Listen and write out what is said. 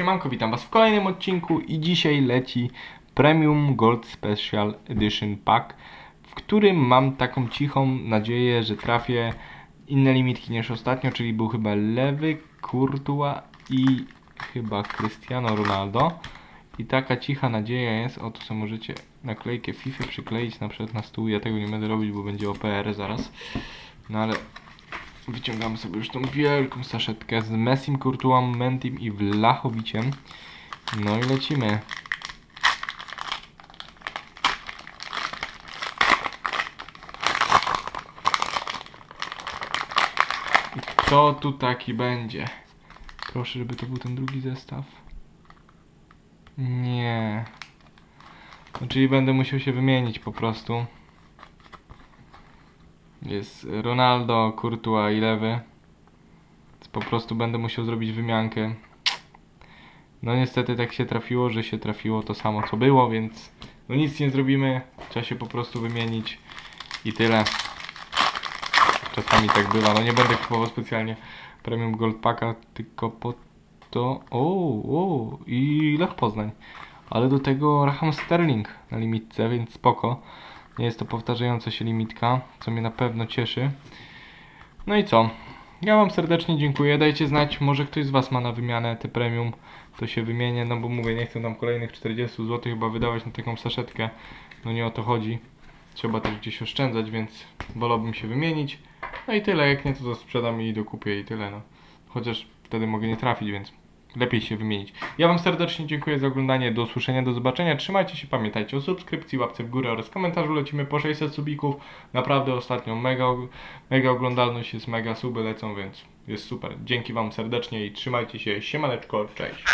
Siemanko, witam Was w kolejnym odcinku i dzisiaj leci Premium Gold Special Edition Pack, w którym mam taką cichą nadzieję, że trafię inne limitki niż ostatnio, czyli był chyba Lewy, Courtois i chyba Cristiano Ronaldo. I taka cicha nadzieja jest, o to co możecie naklejkę FIFA przykleić na przykład na stół, ja tego nie będę robić, bo będzie OPR zaraz. No ale Wyciągamy sobie już tą wielką saszetkę z Messim, Courtois, Mentim i Vlachowiciem. No i lecimy. I kto tu taki będzie? Proszę, żeby to był ten drugi zestaw. Nie. No, czyli będę musiał się wymienić po prostu. Jest Ronaldo, Courtois i Lewy. Po prostu będę musiał zrobić wymiankę. No niestety tak się trafiło, że się trafiło to samo co było, więc no nic nie zrobimy. Trzeba się po prostu wymienić i tyle. Czasami tak bywa. No nie będę kupował specjalnie Premium Gold Packa, tylko po to... O, o, i Lech Poznań. Ale do tego Raham Sterling na limitce, więc spoko. Nie jest to powtarzająca się limitka, co mnie na pewno cieszy. No i co? Ja Wam serdecznie dziękuję. Dajcie znać, może ktoś z Was ma na wymianę te premium, to się wymienię, no bo mówię, nie chcę tam kolejnych 40 zł chyba wydawać na taką saszetkę. No nie o to chodzi. Trzeba też gdzieś oszczędzać, więc wolałbym się wymienić. No i tyle, jak nie to, to sprzedam i dokupię i tyle, no. Chociaż wtedy mogę nie trafić, więc lepiej się wymienić. Ja Wam serdecznie dziękuję za oglądanie, do usłyszenia, do zobaczenia. Trzymajcie się, pamiętajcie o subskrypcji, łapce w górę oraz komentarzu. Lecimy po 600 subików. Naprawdę ostatnio mega, mega oglądalność jest, mega suby lecą, więc jest super. Dzięki Wam serdecznie i trzymajcie się. Siemaneczko, cześć.